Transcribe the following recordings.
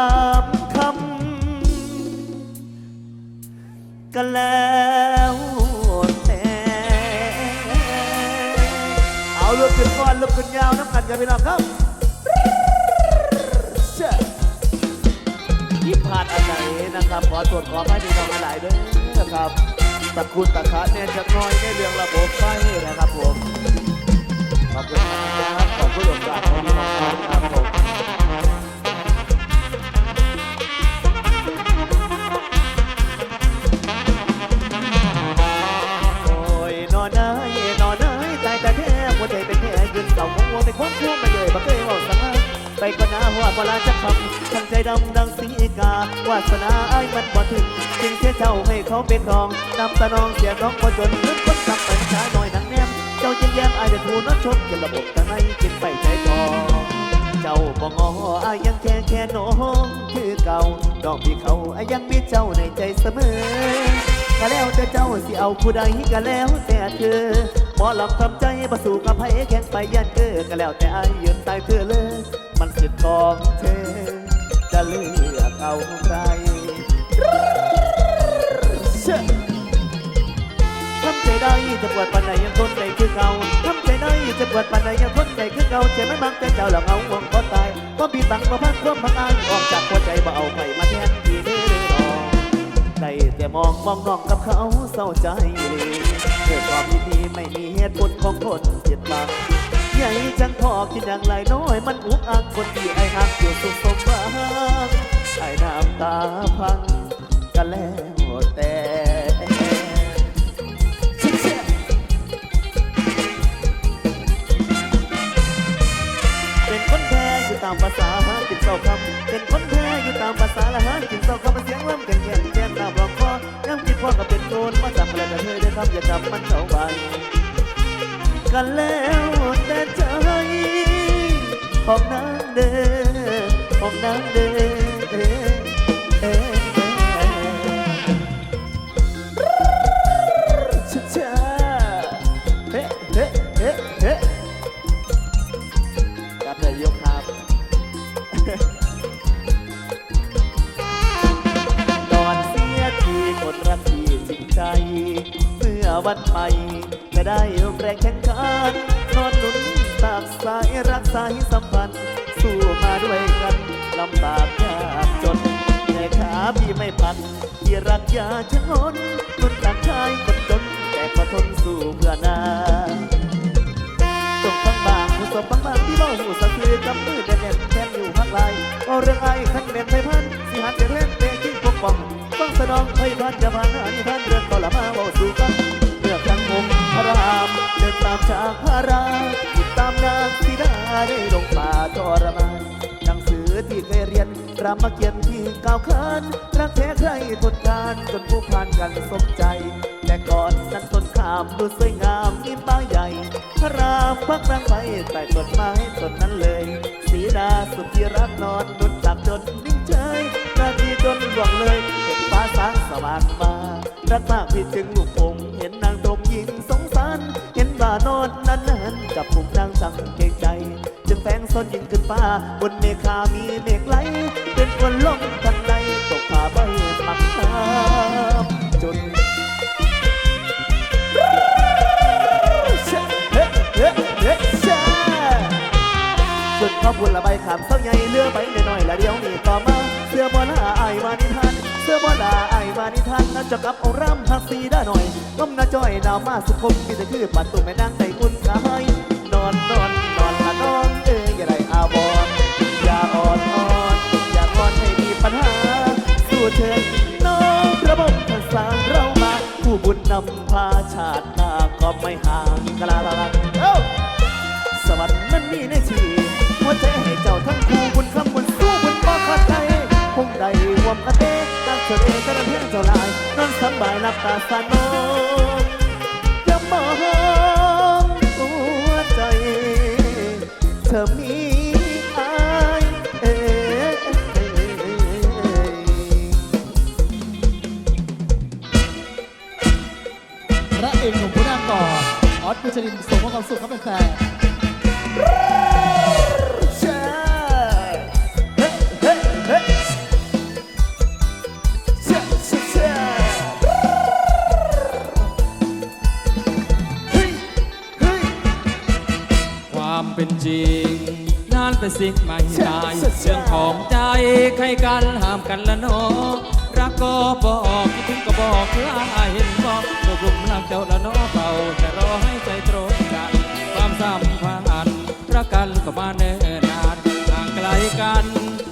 ามคำก็แล้วแต่เอาลุกขึ้นก่อนลุกขึ้นยาวน้ำกันกันพี่น้องครับที่ผ่านอันไหนนะครับ ขอตรวจขอให้พี่น้องหลายด้วยนะครับตะคุณตะขาเนี่ยจะน้อยในเรื่องระบบไฟนะครับผมขอบคุณครับขอบคุณหลวงตาของพี่น้องครับผม เสาหัวไปคว้างคู่มาเลยมาเคยบอกสังหาไปก็น้าหัวปลาจะคำทั้งใจดำดังสีกาวาสนาไอ้มันบ่ถึงจึงเสียเจ้าให้เขาเป็นรองนำตะนองเสียน้องบ่จนนึกคนสับปัญชาหน่อยนังแนมเจ้าเยิ้มแย้มไอ้ายจะทูนน้องชมจนระบบทางในกินไปใจทองเจ้าบ่งออายังแค่แค่น้องคือเก่าดอกพี่เขาอายังมีเจ้าในใจเสมอก็แล้วแต่เจ้าสิเอาผู้ใดก็แล้วแต่เธอ มอลำทำใจประสู่กับไผแข่งไปยันเกอก็แล้วแต่อายยืนตายเธอเลย มันสิทธิ์ของเธอ จะเลือกเอาใครเชื่อทำใจได้จะปวดปันใดยังทนใจคือเก่าทำใจได้จะปวดปันใดยังทนใจคือเก่าเจ็บไม่บางแต่เจ้าหลังเอาห่วงก็ตายก็บีบังมาพักควมพักอายออกจากหัวใจบ่เอาไปมาแทนที่เด้อดอกได้แต่มองมองน้องกับเขาเศร้าใจเลยเกิดความดี ไม่มีเหตุผลของคนเจ็บบังใหญ่จังพอกินอย่างไรน้อย มันอุกอักคนที่ไอ้หัก วันใหม่จะได้แรงแข่งขันนอนหนุนตากสายรักสายสัมพันธ์ สู้มาด้วยกันลำบากยากจนแต่ขาพี่ไม่พันที่รักยาชนนคนตางชายคนจน แต่ก็ทนสู้เพื่อนาตกบางบางผู้สมบางบางที่เบ้าหูสะคือกับมือแดนแดนแทนอยู่พักลายเอาเรื่องไอ้ขันเม็นไทยพันสิหันจะเล่นเตะกิ้งปกป้องต้องสนองไทยพันจะผ่านหานิพันเรื่องต่อละมาเบาสู่กัน มพระรามเดินตามฉากพระรามติดตามนางสีดาได้ลงป่าทรมานหนังสือที่เคยเรียนรามเกียรติที่ก้าวขานรักแท้ใครทนทานจนผู้ผ่านกันสมใจ แต่ก่อนนั้นต้นขามดูสวยงามมีป้าใหญ่ พระรามพักรังไปใต้ต้นไม้ต้นนั้นเลยสีดาสุดที่รักนอนนุนจับจนนิ่งเฉยนาทีจนหลวงเลยเห็นฟ้าสางสว่างมารักมากพี่จึงลูกผม เห็นนางตรงยิงสงสาร เห็นบ่านอนนั้นนั้นกับผมนางสั่งเกงใจ จึงแฝงซ่อนยิงขึ้นฟ้า บนเมฆามีเมฆไหล เป็นคนลมทันใดตกผาใบปักน้ำจนสุดขอบคุณละใบขามเส้าใหญ่เรือไปหน่อยละเดียวนี่ต่อมาเสื้อบอลาไอายมานิทาน เสื้อบอลาไอายมานิทานนั่นจะกลับเอาร่ำพักซีได้หน่อยก้มหน้าจ้อยดาวมาสุขมมีแต่คือปัดตุ่มแม่นางใจบุญกายนอนนอนนอนละน้อนเอ้ยอย่าได้อาวรณ์อย่าอ่อนอ่อนอย่างอนให้มีปัญหา สู้เถิดน้องระบบทางสางเรามาผู้บุญนำพาชาติหน้าก็ไม่ห่างกะลาลาลาเอ้าสวรรค์มันมีในชีหัวใจให้เจ้าทั้งคู่บุญคำบุญสู้บุญบ่ขาดใจคงได้รวมกันเด้ตั้ง เฉลยกระเพียงเจ้าลายนอนสบายหลับตาสานนอย้ำมองหัวใจ เธอมีอายเอ่ยพระเอกหนุ่มผู้น่าก่อออสพิชลินส่งมอบความสุขเขาเป็นแฟน เป็นจริง นั้นเป็นสิ่งไม่ได้ใช่ใช่เรื่องของใจใครกันห้ามกันละเนาะรักก็บอกคิดถึงก็บอกเพื่อให้เห็นบอกตกหลุมรักเจ้าละเนาะเฝ้าแต่รอให้ใจตรงกัน ความสัมพันธ์รักกันก็มาเนิ่นนานห่างไกลกัน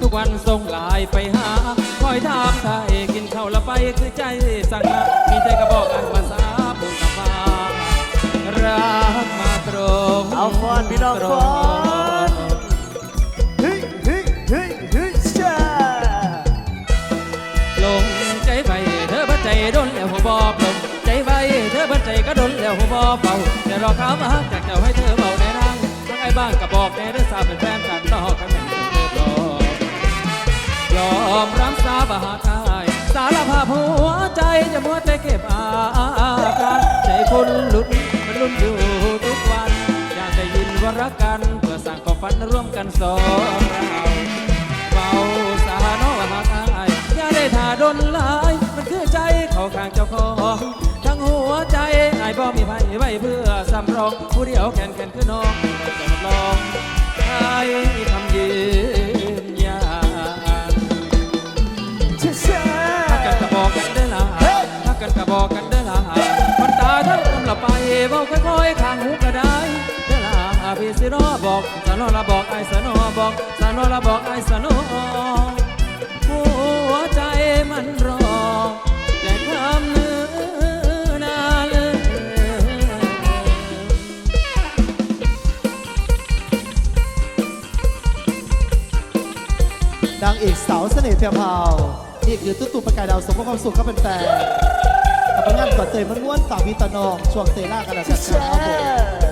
ทุกวันส่งไลายไปหาคอยถามไทยกินข้าวและไปคือใจสั่งมามีใจก็บอกกันภาษาบุญกับฟ้ารักมา ตรงเอาฟอนพี่น้องฟอนเฮ้ยเฮ้ยเฮ้ยเฮ้ยใช่ลงใจไปเธอบัดใจโดนแล้วหัวบอบลงใจไปเธอบัดใจก็โดนแล้วหัวบอบเบาเดี๋ยวรอข้ามากจากเจ้าให้เธอเบาในนั่งทั้งไอ้บ้านก็บอกแน่ได้ทราบเป็นแฟนกันนอกกันแม่นเธอปลอมยอมรับสาบาทายสารภาพหัวใจจะมัวแต่เก็บอาการใจคุณหลุด รักกันเพื่อสร้างความฝันร่วมกันสองเราเฝ้าสาโนว่าหากอายอย่าได้ท่าดนหลายมันคือใจเข้าข้างเจ้าของทั้งหัวใจอายบ่มีไผไว้เพื่อสำรองผู้เดียวแขนแขนคือน้องจะรับรองอายคำยืนยันใช่ใช่ถ้ากันกระบอกกันเด้อล่ะถ้ากันกระบอกกันเด้ละมันตาทั้งคำละไปเบาค่อยๆข้างหูก็ได้เด้อล่ะพี่ สิรอบอกสนอละบอกไอ้สนอบอกสนอละบอกไอ้สนอหัวใจมันรอแต่คำเนื้อนาเลยนางเอกสาวเสน่ห์แพรวพราวนี่คือตุ๊ตุประกายดาวสมมติความสุขเขาเป็นแฟนกับผลงานก่อเตยมันม้วนฝากพี่ตะนองช่วงเตล่ากันแล้วกันครับผม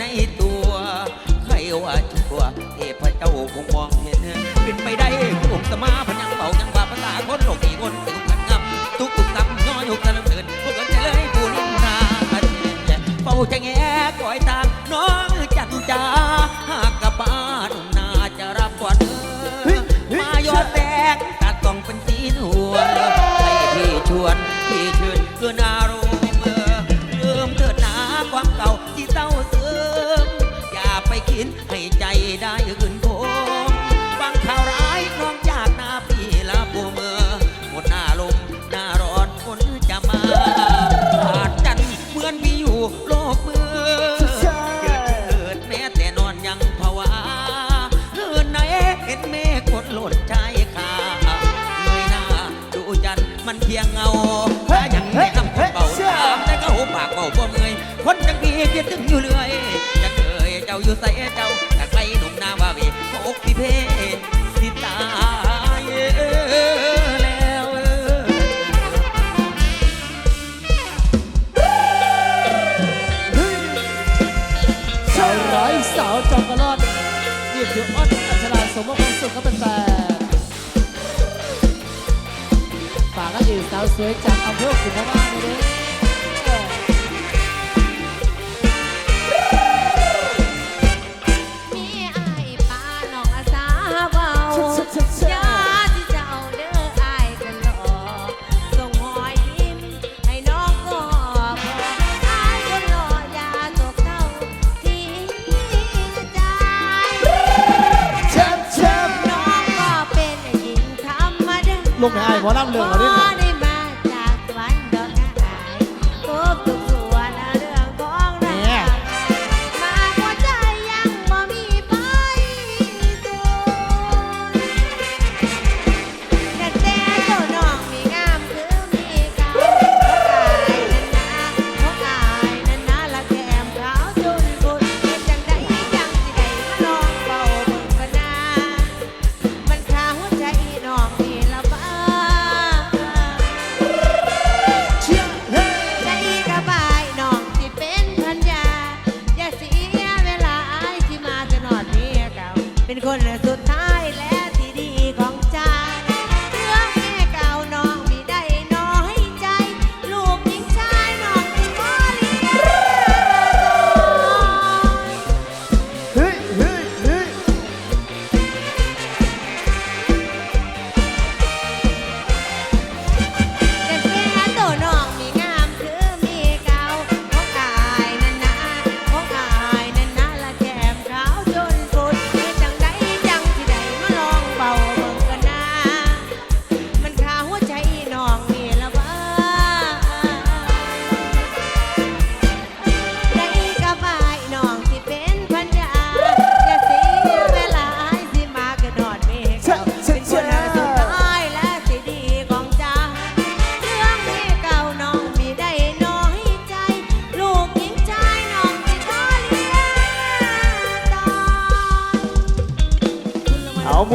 ในตัว พียงเงาถ้ายังได้ทำคนเบาถามแต่ก็หูปากเบาบ่เมื่ยคนจังพี่คิดถึงอยู่เลยจะเคยเจ้าอยู่ใส่เจ้าจากไรหนุ่มน้าว่าวีโอกพี่เพ เสียงจากอำเภอขุนพม่าเลยมีอาป้านองอาซาเบายาที่เจ้าเด้ออายนหลอกส่งหอยมให้นองก็พออาคนหล่ออยาตกเท่าที่ใจนองก็เป็นหญิงธรรมดาลงให้อายหมอลำเรื่องเหรนี่ ตายแล้ว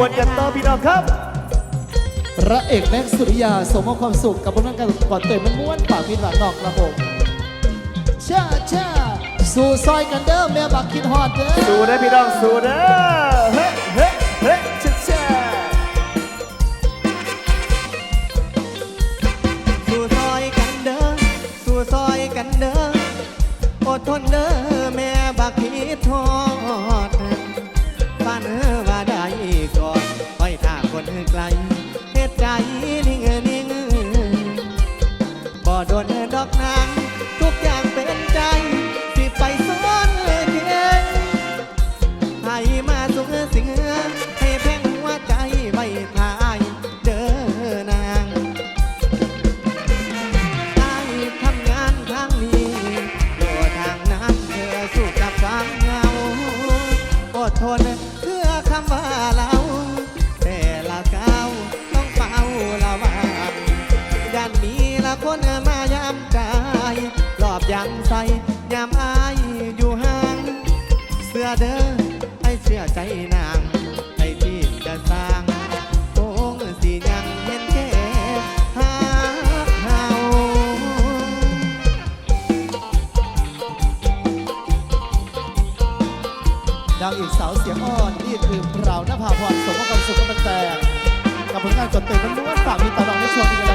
มวลกันต่อพี่น้องครับ พระเอกแม็กสุริยาสมอบความสุขกับผลงานการกวาดเตยมันม้วนปากพิดหลังนอกระบบชาชาสู่ซอยกันเด้อแม่บักคิดฮอดเด้อสู้นะพี่น้องสู่เด้อเฮ้เฮ้เฮ้ชาชาสู่ซอยกันเด้อสู่ซอยกันเด้ออดทนเด้อแม่บักคิดฮอด I am นภาพรสมกับความสุขกับแตงกับผลงานจดตยมันล้วนๆฝากมีตาดองได้ชวนอีก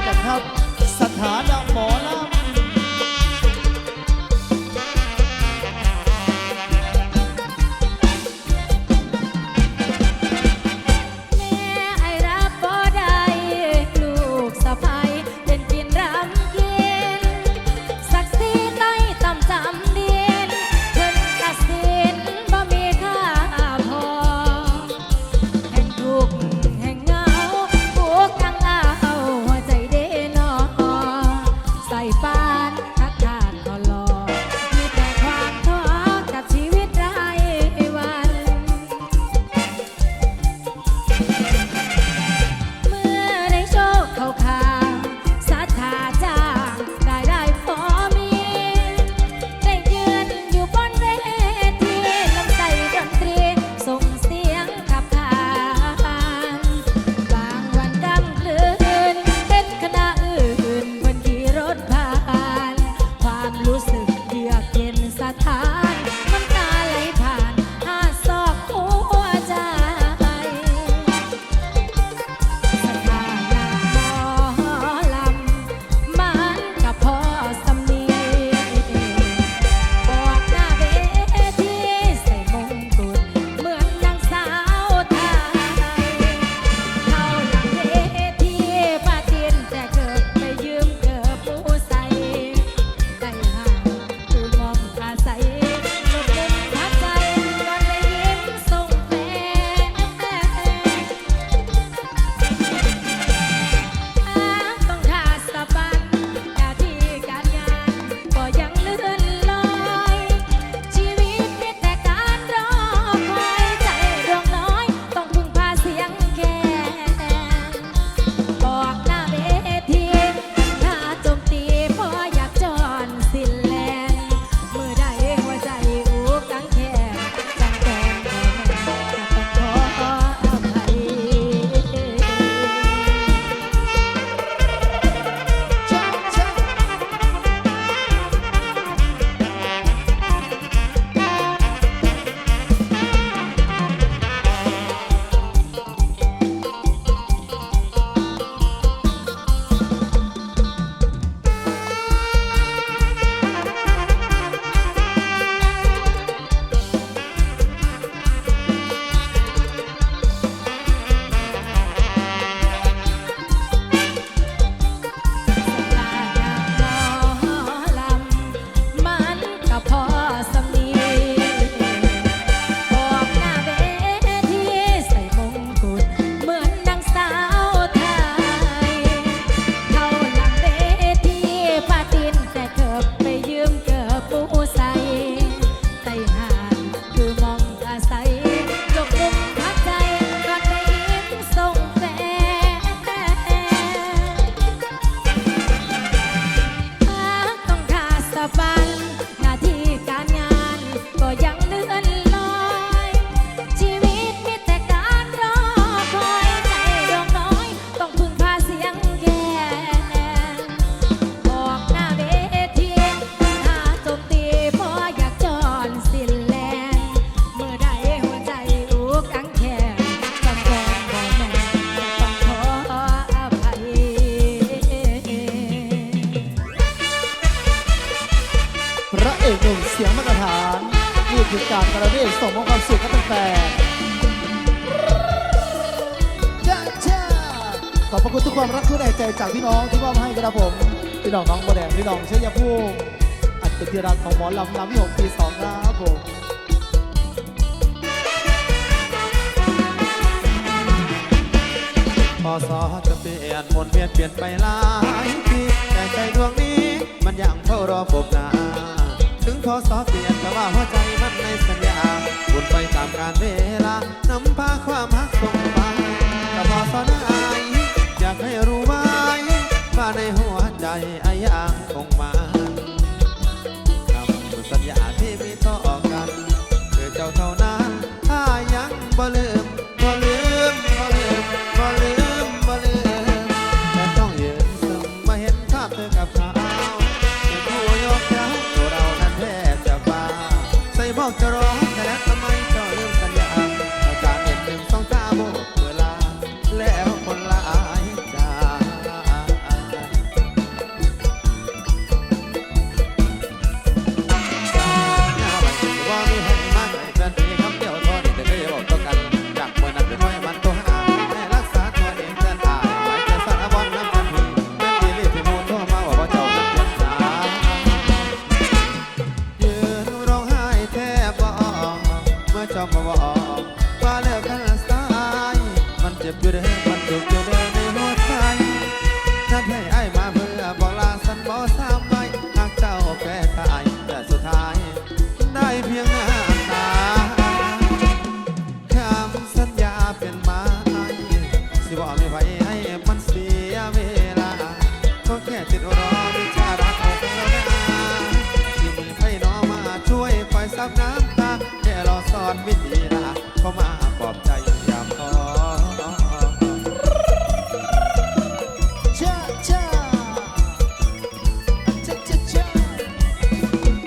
อลำลำวิหกปีสองครับผมพอสอจะเปลี่ยนมนเวียนเปลี่ยนไปหลายปีแต่ใจดวงนี้ มันยังเฝ้ารอผมนาถึงพอสอเปลี่ยนแต่ว่าหัวใจ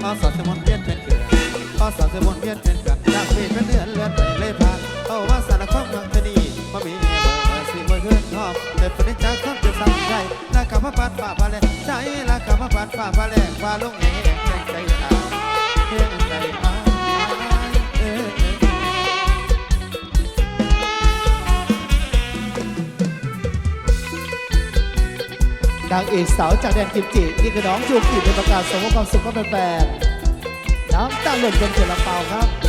ข้าสอดสมุนเวียนเป็นเกลือข้าสอดสมุนเวียนเป็นเกลือจากปีเป็นเดือนเลือนไปเลยผ่านเอาว่าสารคามเมืองนีมามีเบอร์สิบเพื่อนชอบเด็ดปนิจจากคนเป็นสาวใจลากามาปัดฝ่าพาเลใจลากามาปัดฝ่าพาเลฝ่าลงเองใจ นางเอกสาวจากแดนกิมจินี่คือน้องยูกิเป็นประกาศสมความสุขก็เแฟนน้ำตาหล่นจนเกล็ดลำเปาครับ